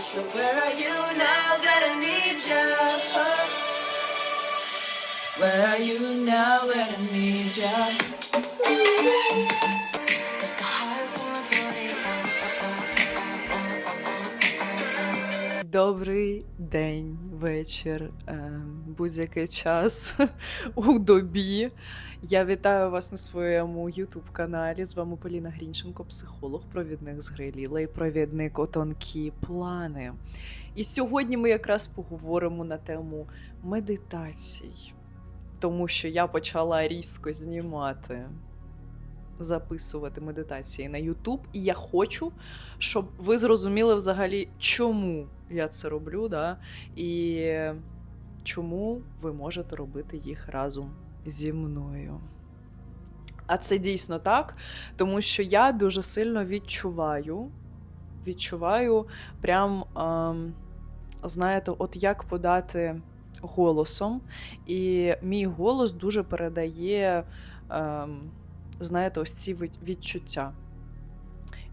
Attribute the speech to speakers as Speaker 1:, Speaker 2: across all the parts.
Speaker 1: So where are you now that I need you? Where are you now
Speaker 2: Добрий день, вечір, е, будь-який час у добі. Я вітаю вас на своєму youtube каналі. З вами Поліна Грінченко, психолог, провідник з Гриліла і провідник у тонкі плани. І сьогодні ми якраз поговоримо на тему медитацій, тому що я почала різко знімати. Записувати медитації на YouTube, і я хочу, щоб ви зрозуміли взагалі, чому я це роблю, да? і чому ви можете робити їх разом зі мною. А це дійсно так, тому що я дуже сильно відчуваю, відчуваю прям, ем, знаєте, от як подати голосом. І мій голос дуже передає, ем, знаєте, ось ці відчуття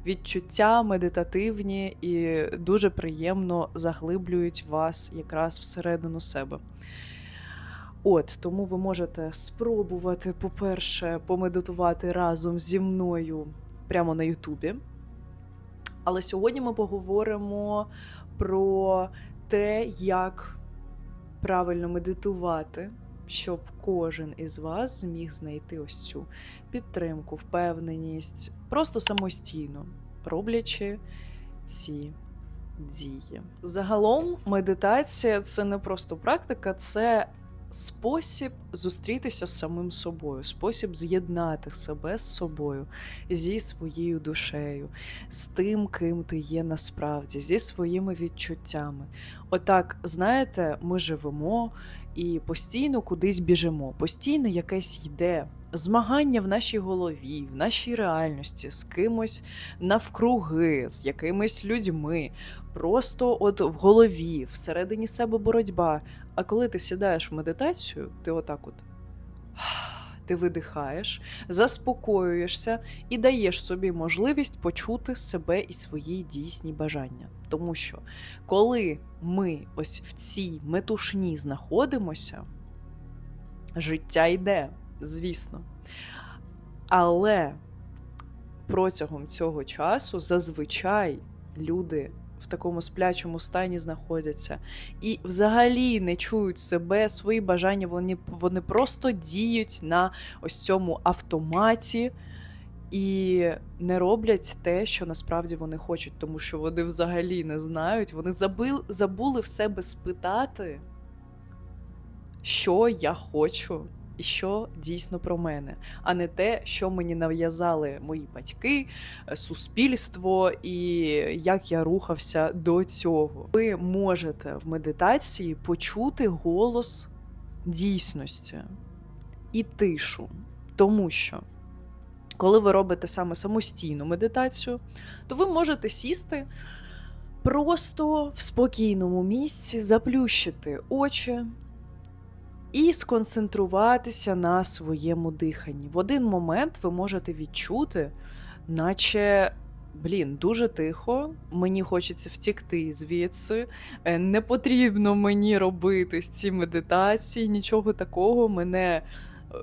Speaker 2: відчуття медитативні і дуже приємно заглиблюють вас якраз всередину себе. От, тому ви можете спробувати, по-перше, помедитувати разом зі мною прямо на Ютубі. Але сьогодні ми поговоримо про те, як правильно медитувати, щоб кожен із вас зміг знайти ось цю підтримку, впевненість просто самостійно, роблячи ці дії. Загалом, медитація це не просто практика, це спосіб зустрітися з самим собою, спосіб з'єднати себе з собою, зі своєю душею, з тим, ким ти є насправді, зі своїми відчуттями. Отак, знаєте, ми живемо і постійно кудись біжимо, постійно якесь йде змагання в нашій голові, в нашій реальності з кимось навкруги, з якимись людьми. Просто от в голові, всередині себе боротьба. А коли ти сідаєш в медитацію, ти отак от. Ти видихаєш, заспокоюєшся і даєш собі можливість почути себе і свої дійсні бажання. Тому що коли ми ось в цій метушні знаходимося, життя йде, звісно. Але протягом цього часу зазвичай люди в такому сплячому стані знаходяться і взагалі не чують себе, свої бажання, вони, вони просто діють на ось цьому автоматі. І не роблять те, що насправді вони хочуть, тому що вони взагалі не знають. Вони забили, забули в себе спитати, що я хочу що дійсно про мене, а не те, що мені нав'язали мої батьки, е, суспільство і як я рухався до цього. Ви можете в медитації почути голос дійсності і тишу, тому що. Коли ви робите саме самостійну медитацію, то ви можете сісти просто в спокійному місці, заплющити очі і сконцентруватися на своєму диханні. В один момент ви можете відчути, наче. Блін, дуже тихо, мені хочеться втікти звідси. е, Не потрібно мені робити ці медитації, нічого такого. Мене, е,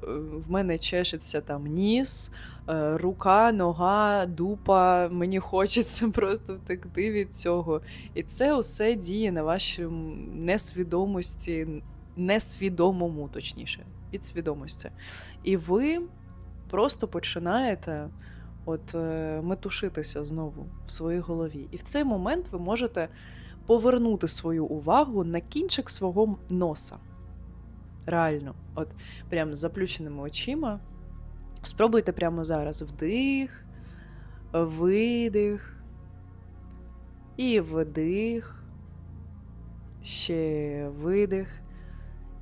Speaker 2: в мене чешеться там ніс, е, рука, нога, дупа. Мені хочеться просто втекти від цього. І це усе діє на вашій несвідомості, несвідомому, точніше, підсвідомості. І ви просто починаєте от е, метушитися знову в своїй голові. І в цей момент ви можете повернути свою увагу на кінчик свого носа. Реально, от прям з заплющеними очима. Спробуйте прямо зараз вдих, видих і вдих, ще видих.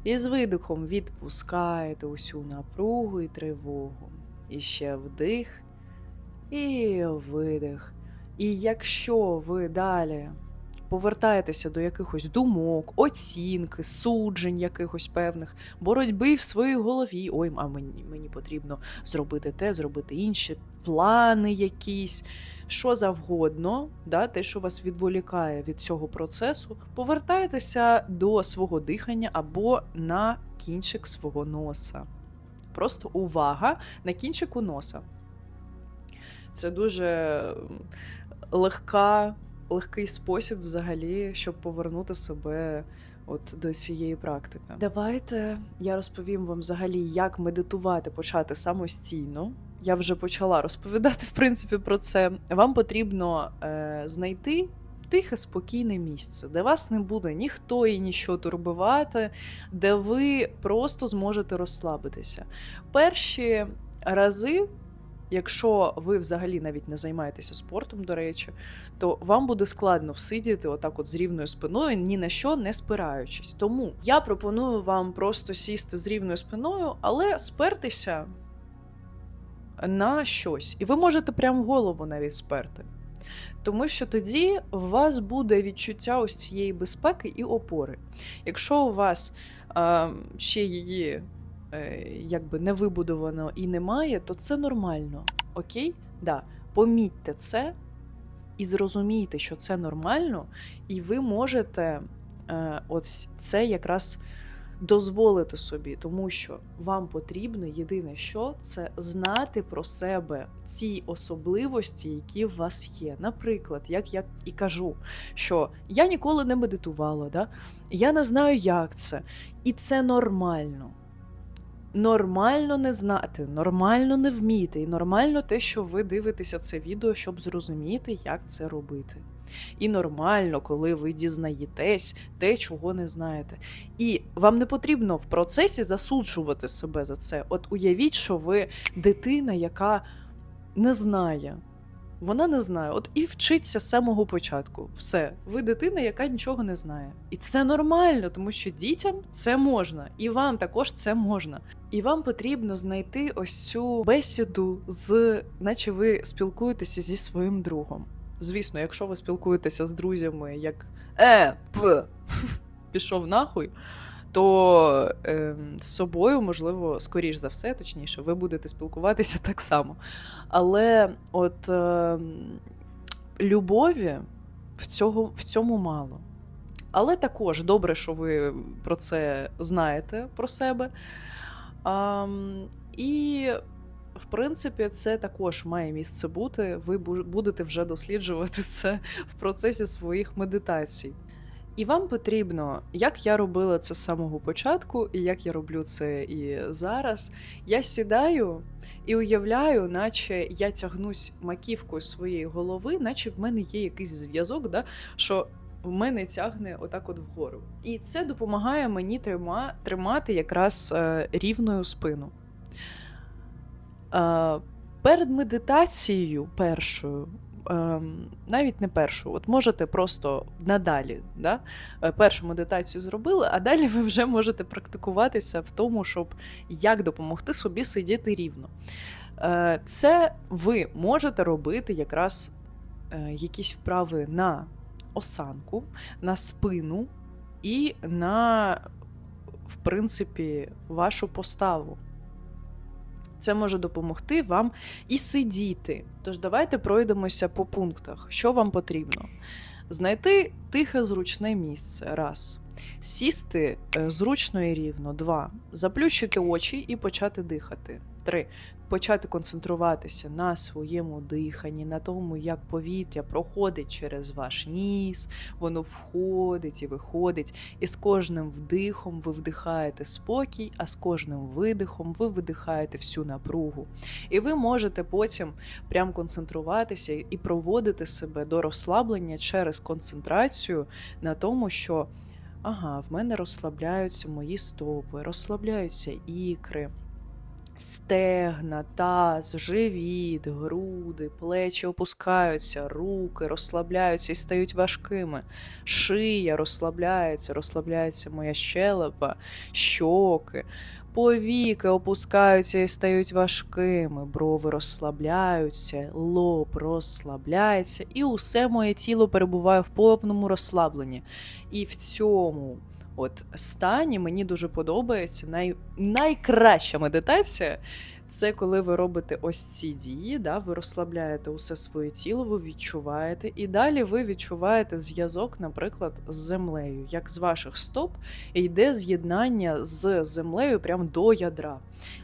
Speaker 2: І з видихом відпускаєте усю напругу і тривогу. І ще вдих і видих. І якщо ви далі повертаєтеся до якихось думок, оцінки, суджень якихось певних, боротьби в своїй голові, ой, а мені, мені потрібно зробити те, зробити інше, плани якісь, що завгодно, да, те, що вас відволікає від цього процесу, повертайтеся до свого дихання або на кінчик свого носа. Просто увага на кінчику носа. Це дуже легка, легкий спосіб взагалі, щоб повернути себе от до цієї практики. Давайте я розповім вам взагалі, як медитувати почати самостійно. Я вже почала розповідати, в принципі, про це. Вам потрібно е, знайти тихе, спокійне місце, де вас не буде ніхто і нічого турбувати, де ви просто зможете розслабитися. Перші рази, якщо ви взагалі навіть не займаєтеся спортом, до речі, то вам буде складно всидіти отак, от з рівною спиною, ні на що не спираючись. Тому я пропоную вам просто сісти з рівною спиною, але спертися на щось. І ви можете прям голову навіть сперти. Тому що тоді у вас буде відчуття ось цієї безпеки і опори. Якщо у вас е, ще її е, якби не вибудовано і немає, то це нормально. Окей? Да. Помітьте це і зрозумійте, що це нормально, і ви можете е, от це якраз дозволити собі, тому що вам потрібно єдине, що це знати про себе ці особливості, які в вас є. Наприклад, як я і кажу, що я ніколи не медитувала, да? я не знаю, як це, і це нормально. Нормально не знати, нормально не вміти, і нормально те, що ви дивитеся це відео, щоб зрозуміти, як це робити. І нормально, коли ви дізнаєтесь те, чого не знаєте. І вам не потрібно в процесі засуджувати себе за це. От уявіть, що ви дитина, яка не знає. Вона не знає, от і вчиться з самого початку. Все, ви дитина, яка нічого не знає. І це нормально, тому що дітям це можна, і вам також це можна. І вам потрібно знайти ось цю бесіду, з наче ви спілкуєтеся зі своїм другом. Звісно, якщо ви спілкуєтеся з друзями, як е, п, пішов нахуй, то е, з собою, можливо, скоріш за все, точніше, ви будете спілкуватися так само. Але от е, любові в, цього, в цьому мало. Але також добре, що ви про це знаєте про себе. А, і, в принципі, це також має місце бути. Ви бу- будете вже досліджувати це в процесі своїх медитацій. І вам потрібно, як я робила це з самого початку, і як я роблю це і зараз. Я сідаю і уявляю, наче я тягнусь маківкою своєї голови, наче в мене є якийсь зв'язок, да, що в мене тягне отак от вгору. І це допомагає мені трима, тримати якраз е, рівною спину. Е, перед медитацією першою. Ем, Навіть не першу, от можете просто надалі. Да? е, Першу медитацію зробили, а далі ви вже можете практикуватися в тому, щоб як допомогти собі сидіти рівно. Е, Це ви можете робити якраз е, якісь вправи на осанку, на спину і на, в принципі, вашу поставу. Це може допомогти вам і сидіти. Тож давайте пройдемося по пунктах. Що вам потрібно? Знайти тихе зручне місце. Раз. Сісти е, зручно і рівно. Два. Заплющити очі і почати дихати. Три. Почати концентруватися на своєму диханні, на тому, як повітря проходить через ваш ніс, воно входить і виходить. І з кожним вдихом ви вдихаєте спокій, а з кожним видихом ви видихаєте всю напругу. І ви можете потім прям концентруватися і проводити себе до розслаблення через концентрацію на тому, що ага, в мене розслабляються мої стопи, розслабляються ікри. Стегна, таз, живіт, груди, плечі опускаються, руки розслабляються і стають важкими. Шия розслабляється, розслабляється моя щелепа, щоки, повіки опускаються і стають важкими, брови розслабляються, лоб розслабляється, і усе моє тіло перебуває в повному розслабленні. І в цьому от стані мені дуже подобається най... найкраща медитація Це коли ви робите ось ці дії, да, ви розслабляєте усе своє тіло, ви відчуваєте, і далі ви відчуваєте зв'язок, наприклад, з землею. Як з ваших стоп йде з'єднання з землею прямо до ядра.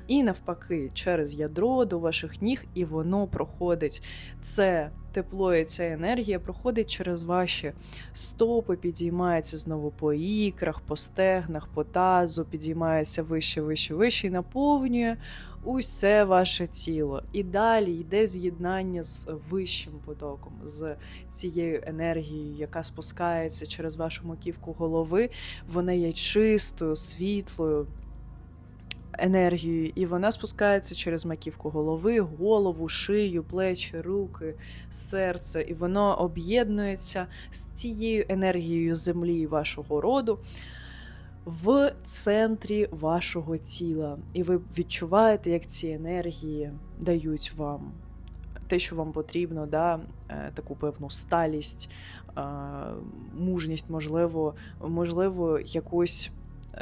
Speaker 2: І навпаки, через ядро до ваших ніг, і воно проходить. Це тепло і ця енергія проходить через ваші стопи, підіймається знову по ікрах, по стегнах, по тазу, підіймається вище, вище, вище і наповнює усе ваше тіло. І далі йде з'єднання з вищим потоком, з цією енергією, яка спускається через вашу маківку голови. Вона є чистою, світлою. Енергією, і вона спускається через маківку голови, голову, шию, плечі, руки, серце, і воно об'єднується з цією енергією землі вашого роду в центрі вашого тіла. І ви відчуваєте, як ці енергії дають вам те, що вам потрібно, да, е, таку певну сталість, мужність, можливо, можливо, якусь.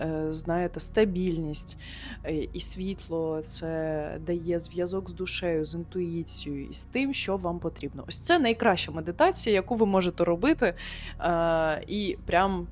Speaker 2: Е, Знаєте, стабільність е, і світло це дає зв'язок з душею, з інтуїцією і з тим, що вам потрібно. Ось це найкраща медитація, яку ви можете робити. е, І прям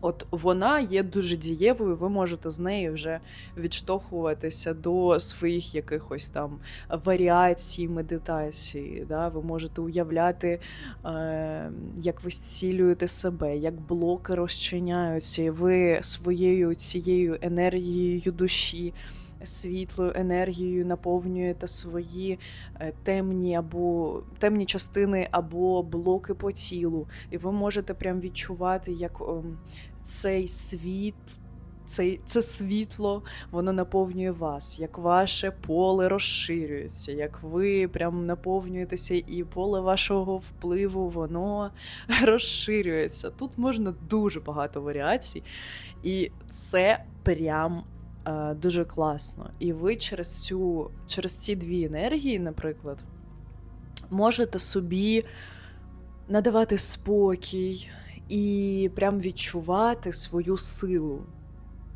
Speaker 2: От вона є дуже дієвою, ви можете з нею вже відштовхуватися до своїх якихось там варіацій медитації. Да? Ви можете уявляти, е, як ви зцілюєте себе, як блоки розчиняються, і ви своєю цією енергією душі. Світлою енергією наповнюєте свої е, темні або темні частини або блоки по тілу, і ви можете прям відчувати, як ем, цей світ, цей, це світло, воно наповнює вас, як ваше поле розширюється, як ви прям наповнюєтеся, і поле вашого впливу воно розширюється. Тут можна дуже багато варіацій, і це прям. Е, Дуже класно. І ви через цю через ці дві енергії, наприклад, можете собі надавати спокій, і прям відчувати свою силу,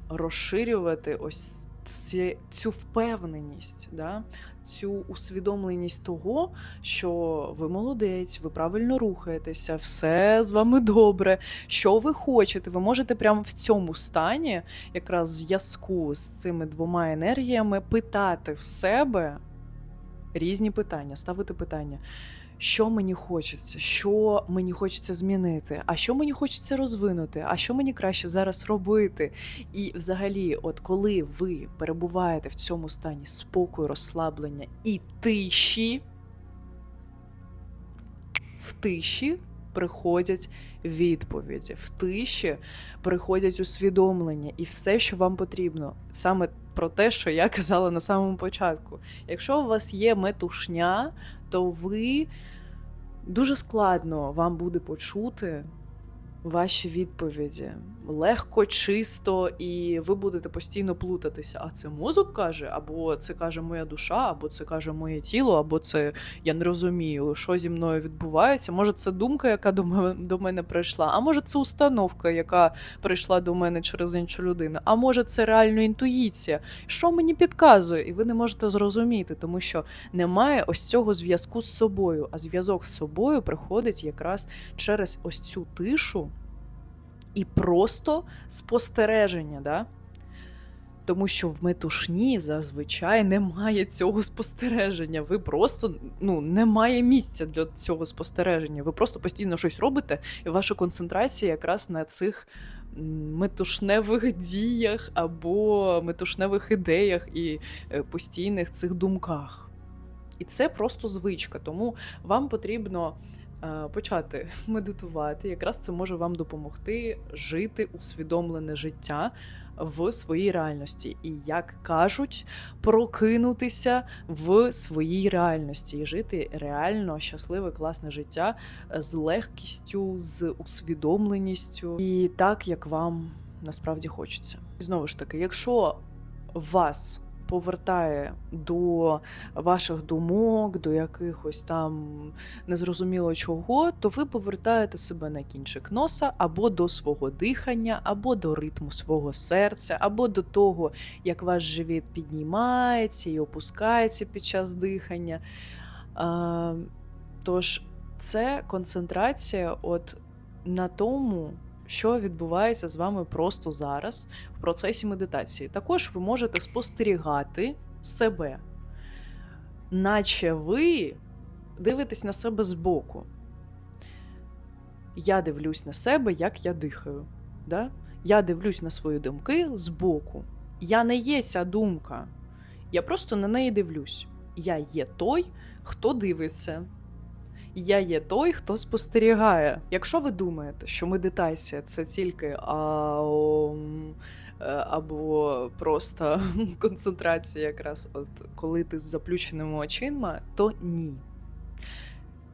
Speaker 2: розширювати ось ці, цю впевненість, да? цю усвідомленість того, що ви молодець, ви правильно рухаєтеся, все з вами добре. Що ви хочете? Ви можете прямо в цьому стані, якраз в зв'язку з цими двома енергіями, питати в себе різні питання, ставити питання що мені хочеться, що мені хочеться змінити, а що мені хочеться розвинути, а що мені краще зараз робити. І взагалі, от коли ви перебуваєте в цьому стані спокою, розслаблення і тиші, в тиші приходять відповіді, в тиші приходять усвідомлення і все, що вам потрібно, саме про те, що я казала на самому початку. Якщо у вас є метушня, то ви дуже складно вам буде почути ваші відповіді легко, чисто, і ви будете постійно плутатися. А це мозок каже, або це каже моя душа, або це каже моє тіло, або це я не розумію, що зі мною відбувається. Може, це думка, яка до мене до мене прийшла, а може, це установка, яка прийшла до мене через іншу людину. А може, це реально інтуїція. Що мені підказує? І ви не можете зрозуміти, тому що немає ось цього зв'язку з собою. А зв'язок з собою приходить якраз через ось цю тишу і просто спостереження. Да? Тому що в метушні зазвичай немає цього спостереження. Ви просто ну, немає місця для цього спостереження. Ви просто постійно щось робите, і ваша концентрація якраз на цих метушневих діях або метушневих ідеях і е, постійних цих думках. І це просто звичка. Тому вам потрібно почати медитувати. Якраз це може вам допомогти жити усвідомлене життя в своїй реальності. І, як кажуть, прокинутися в своїй реальності і жити реально щасливе, класне життя з легкістю, з усвідомленістю і так, як вам насправді хочеться. Знову ж таки, якщо вас повертає до ваших думок, до якихось там незрозуміло чого, то ви повертаєте себе на кінчик носа або до свого дихання, або до ритму свого серця, або до того, як ваш живіт піднімається і опускається під час дихання. Тож це концентрація от на тому, що відбувається з вами просто зараз в процесі медитації. Також ви можете спостерігати себе, наче ви дивитесь на себе збоку. Я дивлюсь на себе, як я дихаю. Да? Я дивлюсь на свої думки збоку. Я не є ця думка. Я просто на неї дивлюсь. Я є той, хто дивиться. Я є той, хто спостерігає. Якщо ви думаєте, що медитація це тільки аум, е, або просто концентрація, якраз от коли ти з заплющеними очима, то ні.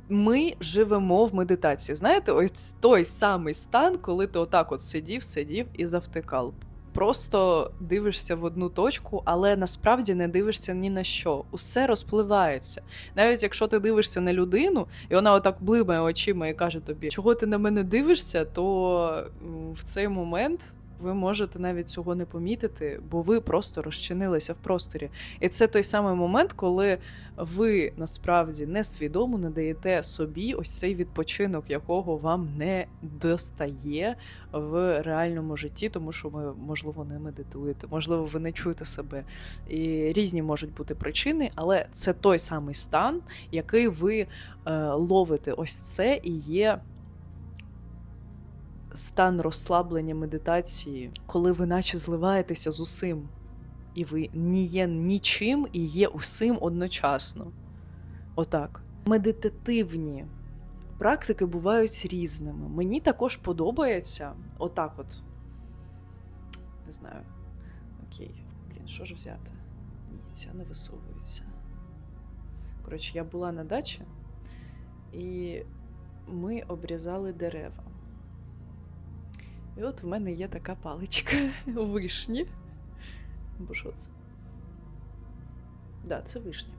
Speaker 2: Ми живемо в медитації. Знаєте, ось той самий стан, коли ти отак от сидів, сидів і завтикав. Просто дивишся в одну точку, але насправді не дивишся ні на що. Усе розпливається. Навіть якщо ти дивишся на людину, і вона отак блимає очима і каже тобі, чого ти на мене дивишся, то в цей момент ви можете навіть цього не помітити, бо ви просто розчинилися в просторі. І це той самий момент, коли ви насправді несвідомо надаєте собі ось цей відпочинок, якого вам не достає в реальному житті, тому що ви, можливо, не медитуєте, можливо, ви не чуєте себе. І різні можуть бути причини, але це той самий стан, який ви е, ловите. Ось це і є. Стан розслаблення медитації, коли ви наче зливаєтеся з усім, і ви не є нічим і є усім одночасно. Отак. Медитативні практики бувають різними. Мені також подобається отак от. Не знаю. Окей, блін, що ж взяти? Ні, ця не висовується. Коротше, я була на дачі, і ми обрізали дерева. І от в мене є така паличка вишні. Бо що це? Да, це вишня.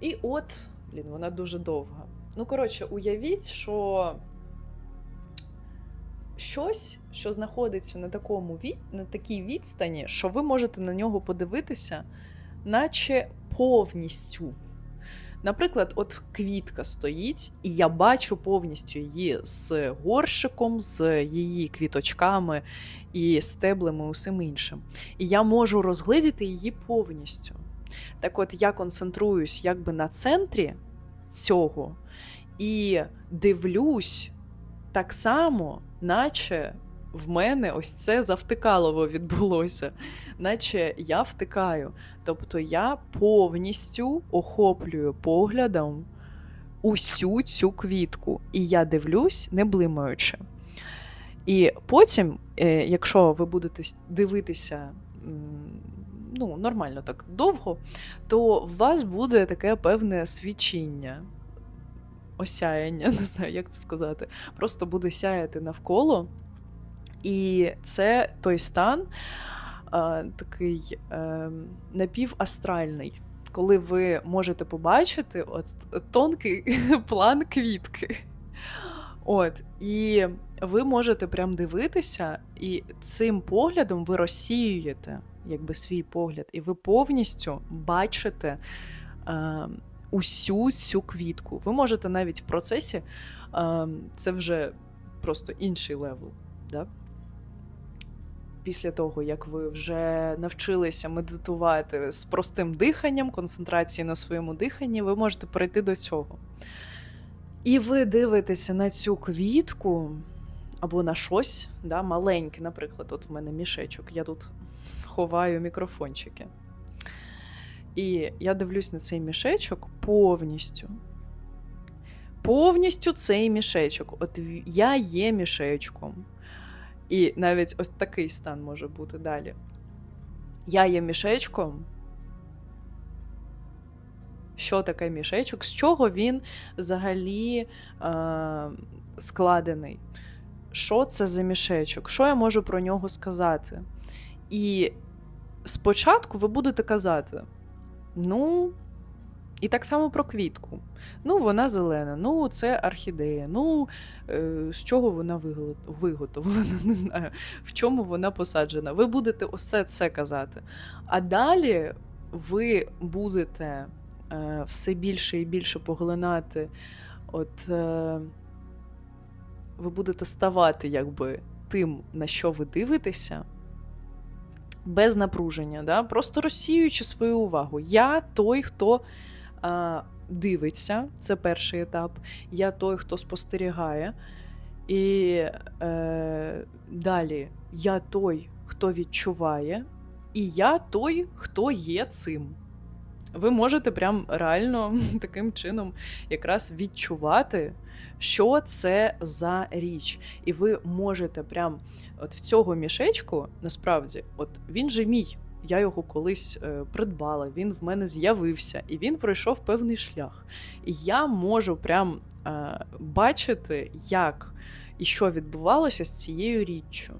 Speaker 2: І от, блін, вона дуже довга. Ну, коротше, уявіть, що щось, що знаходиться на такому від... на такій відстані, що ви можете на нього подивитися, наче повністю. Наприклад, от квітка стоїть, і я бачу повністю її з горшиком, з її квіточками і стеблами, усім іншим. І я можу розгледіти її повністю. Так от я концентруюсь якби на центрі цього і дивлюсь так само, наче в мене ось це завтикалово відбулося, наче я втикаю. Тобто я повністю охоплюю поглядом усю цю квітку, і я дивлюсь, не блимаючи. І потім, е, якщо ви будете дивитися ну, нормально так довго, то у вас буде таке певне свічіння, осяяння, не знаю, як це сказати. Просто буде сяяти навколо. І це той стан, а, такий е, напівастральний, коли ви можете побачити от тонкий план квітки. От, і ви можете прям дивитися, і цим поглядом ви розсіюєте якби свій погляд, і ви повністю бачите е, усю цю квітку. Ви можете навіть в процесі, е, це вже просто інший левел. Да? Після того, як ви вже навчилися медитувати з простим диханням, концентрації на своєму диханні, ви можете перейти до цього. І ви дивитеся на цю квітку або на щось, да, маленьке, наприклад, от в мене мішечок, я тут ховаю мікрофончики. І я дивлюсь на цей мішечок повністю. Повністю цей мішечок. От я є мішечком. І навіть ось такий стан може бути далі. Я є мішечком. Що таке мішечок? З чого він взагалі е, складений? Що це за мішечок? Що я можу про нього сказати? І спочатку ви будете казати: ну, і так само про квітку. Ну, вона зелена, ну, це орхідея. Ну, е, з чого вона виготовлена, не знаю, в чому вона посаджена. Ви будете усе це казати. А далі ви будете е, все більше і більше поглинати. От е, ви будете ставати якби тим, на що ви дивитеся, без напруження, да? просто розсіюючи свою увагу. Я той, хто дивиться, це перший етап. Я той, хто спостерігає. І е, далі я той, хто відчуває, і я той, хто є цим. Ви можете прям реально таким чином якраз відчувати, що це за річ. І ви можете прям от в цього мішечку, насправді, от він же мій. Я його колись е, придбала, він в мене з'явився, і він пройшов певний шлях. І я можу прям е, бачити, як і що відбувалося з цією річчю.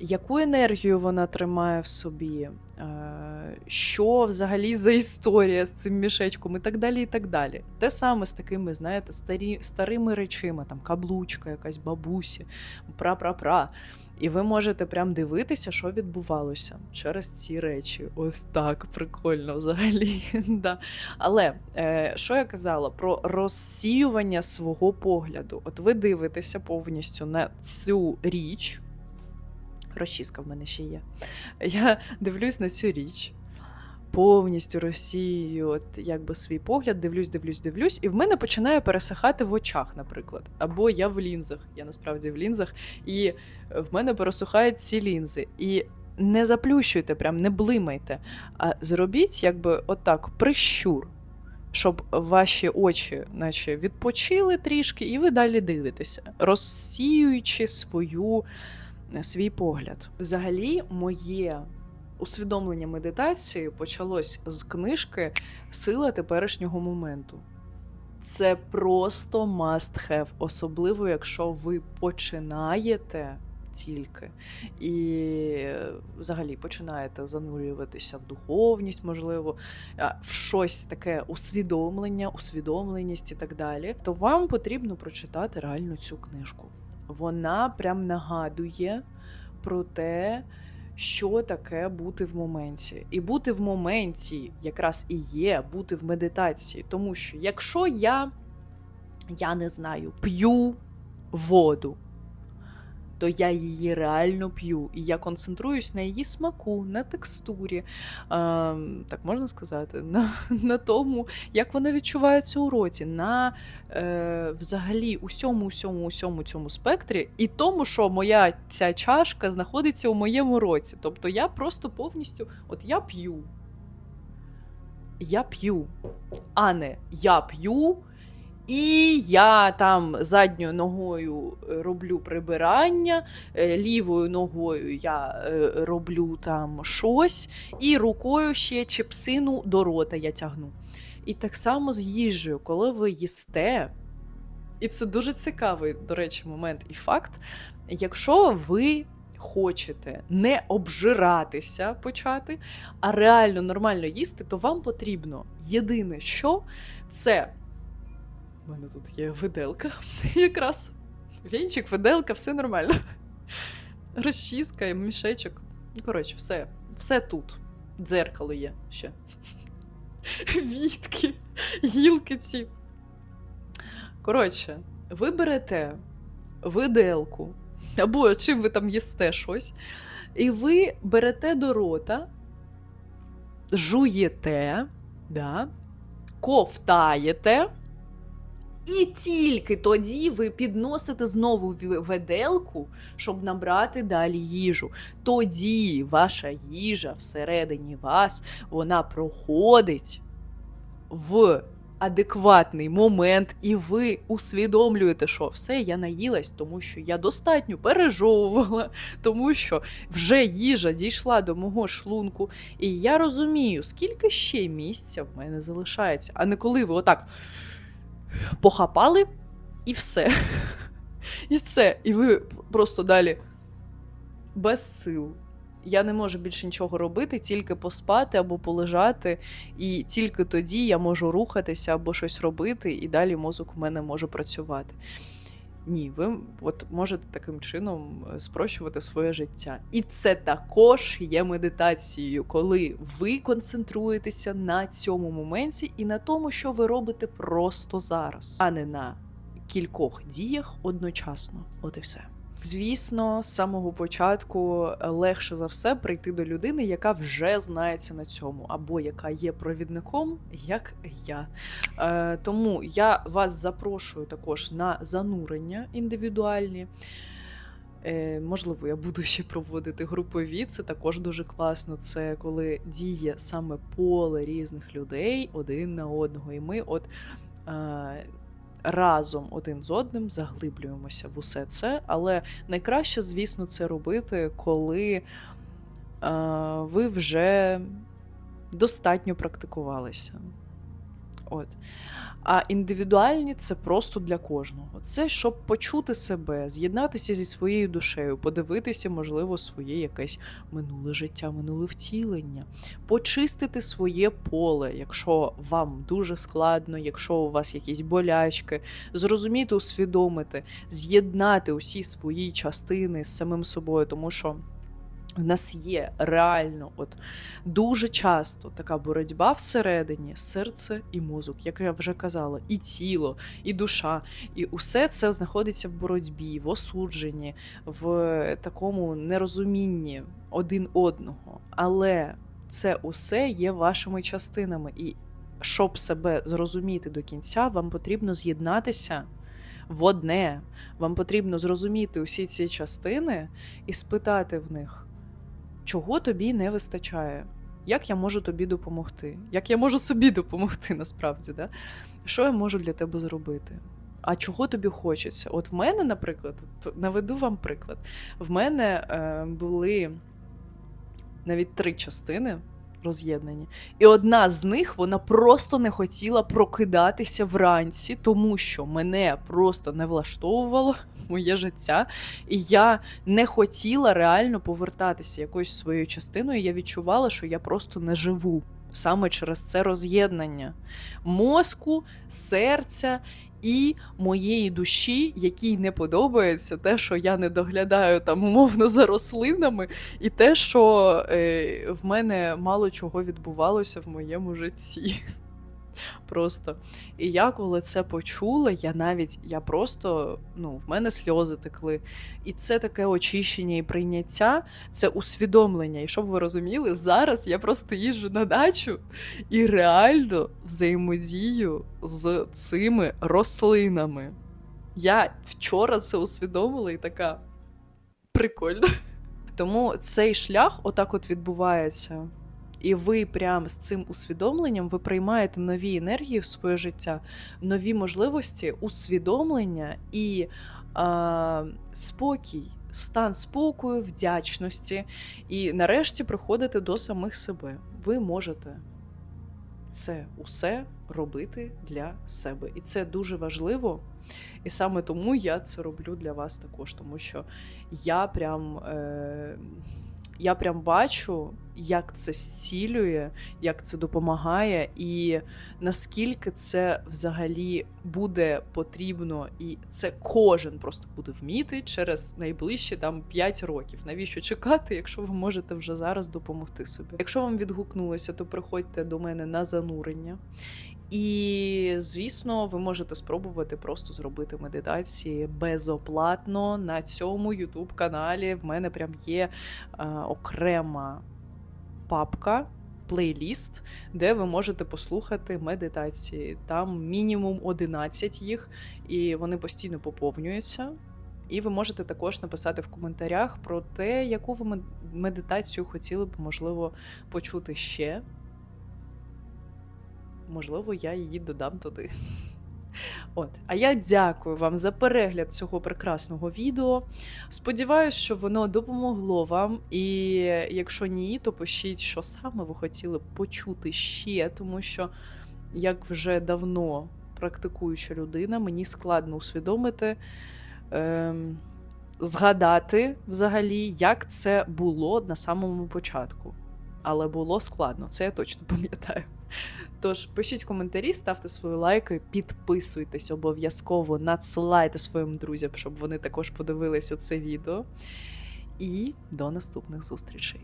Speaker 2: Яку енергію вона тримає в собі, е, що взагалі за історія з цим мішечком, і так далі. і так далі. Те саме з такими, знаєте, старі, старими речима, там каблучка, якась бабусі, пра-пра-пра. І ви можете прям дивитися, що відбувалося через ці речі. Ось так прикольно взагалі. да. Але е, що я казала про розсіювання свого погляду? От ви дивитеся повністю на цю річ. Розчіска в мене ще є. Я дивлюсь на цю річ. Повністю розсію, от якби свій погляд, дивлюсь, дивлюсь, дивлюсь, і в мене починає пересихати в очах, наприклад. Або я в лінзах, я насправді в лінзах, і в мене пересухають ці лінзи. І не заплющуйте, прям не блимайте, а зробіть, якби отак, прищур, щоб ваші очі, наче відпочили трішки, і ви далі дивитеся, розсіюючи свою, свій погляд. Взагалі, моє усвідомлення медитації почалось з книжки Сила теперішнього моменту. Це просто must have, особливо якщо ви починаєте тільки і е, взагалі починаєте занурюватися в духовність, можливо, в щось таке усвідомлення, усвідомленість і так далі, то вам потрібно прочитати реально цю книжку. Вона прям нагадує про те, що таке бути в моменті. І бути в моменті якраз і є бути в медитації. Тому що якщо я, я не знаю, п'ю воду, то я її реально п'ю. І я концентруюсь на її смаку, на текстурі, е, так можна сказати, на, на тому, як вона відчувається у роті, на е, взагалі усьому, усьому, усьому цьому спектрі, і тому, що моя ця чашка знаходиться у моєму роті. Тобто я просто повністю, от я п'ю. Я п'ю, а не я п'ю. І я там задньою ногою е, роблю прибирання, е, лівою ногою я е, роблю там щось, і рукою ще чіпсину до рота я тягну. І так само з їжею, коли ви їсте, і це дуже цікавий, до речі, момент і факт. Якщо ви хочете не обжиратися почати, а реально нормально їсти, то вам потрібно єдине, що це. У мене тут є виделка. Якраз вінчик, виделка, все нормально. Розчіска, мішечок. Ну, коротше, все. Все тут. Дзеркало є ще. Вітки, гілки ці. Коротше, ви берете виделку, або чим ви там їсте щось, і ви берете до рота, жуєте, да, ковтаєте. І тільки тоді ви підносите знову веделку, щоб набрати далі їжу. Тоді ваша їжа всередині вас вона проходить в адекватний момент, і ви усвідомлюєте, що все, я наїлась, тому що я достатньо пережовувала, тому що вже їжа дійшла до мого шлунку, і я розумію, скільки ще місця в мене залишається, а не коли ви отак похапали і все. І все. І ви просто далі без сил. Я не можу більше нічого робити, тільки поспати або полежати, і тільки тоді я можу рухатися або щось робити, і далі мозок у мене може працювати. Ні, ви от можете таким чином е, спрощувати своє життя. І це також є медитацією, коли ви концентруєтеся на цьому моменті і на тому, що ви робите просто зараз, а не на кількох діях одночасно. От і все. Звісно, з самого початку е, легше за все прийти до людини, яка вже знається на цьому, або яка є провідником, як я. Е, тому я вас запрошую також на занурення індивідуальні. Е, можливо, я буду ще проводити групові. Це також дуже класно. Це коли діє саме поле різних людей один на одного. І ми от. Е, разом один з одним заглиблюємося в усе це. Але найкраще, звісно, це робити, коли е, ви вже достатньо практикувалися. От. А індивідуальні це просто для кожного. Це щоб почути себе, з'єднатися зі своєю душею, подивитися, можливо, своє якесь минуле життя, минуле втілення, почистити своє поле, якщо вам дуже складно, якщо у вас якісь болячки, зрозуміти, усвідомити, з'єднати усі свої частини з самим собою, тому що. В нас є реально, от дуже часто така боротьба всередині, серце і мозок, як я вже казала, і тіло, і душа, і усе це знаходиться в боротьбі, в осудженні, в такому нерозумінні один одного. Але це усе є вашими частинами. І щоб себе зрозуміти до кінця, вам потрібно з'єднатися в одне. Вам потрібно зрозуміти усі ці частини і спитати в них чого тобі не вистачає. Як я можу тобі допомогти? Як я можу собі допомогти насправді? Да? Що я можу для тебе зробити? А чого тобі хочеться? От в мене, наприклад, наведу вам приклад. В мене е, були навіть три частини роз'єднані. І одна з них вона просто не хотіла прокидатися вранці, тому що мене просто не влаштовувало моє життя, і я не хотіла реально повертатися якоюсь своєю частиною. Я відчувала, що я просто не живу. Саме через це роз'єднання мозку, серця і моєї душі, якій не подобається те, що я не доглядаю там умовно за рослинами, і те, що е, в мене мало чого відбувалося в моєму житті. Просто. І я коли це почула, я навіть я просто ну, в мене сльози текли. І це таке очищення і прийняття, це усвідомлення. І щоб ви розуміли, зараз я просто їжджу на дачу і реально взаємодію з цими рослинами. Я вчора це усвідомила і така прикольно. Тому цей шлях отак от відбувається. І ви прямо з цим усвідомленням ви приймаєте нові енергії в своє життя, нові можливості, усвідомлення і а, спокій, стан спокою, вдячності. І нарешті приходите до самих себе. Ви можете це усе робити для себе. І це дуже важливо. І саме тому я це роблю для вас також, тому що я прям. Е- я прям бачу, як це зцілює, як це допомагає, і наскільки це взагалі буде потрібно, і це кожен просто буде вміти через найближчі там 5 років. Навіщо чекати, якщо ви можете вже зараз допомогти собі? Якщо вам відгукнулося, то приходьте до мене на занурення. І, звісно, ви можете спробувати просто зробити медитації безоплатно на цьому youtube каналі. В мене прям є е, окрема папка. Плейліст, де ви можете послухати медитації. Там мінімум 11 їх, і вони постійно поповнюються. І ви можете також написати в коментарях про те, яку ви медитацію хотіли б, можливо, почути ще можливо, я її додам туди. От, а я дякую вам за перегляд цього прекрасного відео. Сподіваюсь, що воно допомогло вам. І якщо ні, то пишіть, що саме ви хотіли б почути ще, тому що, як вже давно практикуюча людина, мені складно усвідомити. Ем, згадати взагалі, як це було на самому початку. Але було складно, це я точно пам'ятаю. Тож пишіть коментарі, ставте свої лайки, підписуйтесь обов'язково, надсилайте своїм друзям, щоб вони також подивилися це відео. І до наступних зустрічей.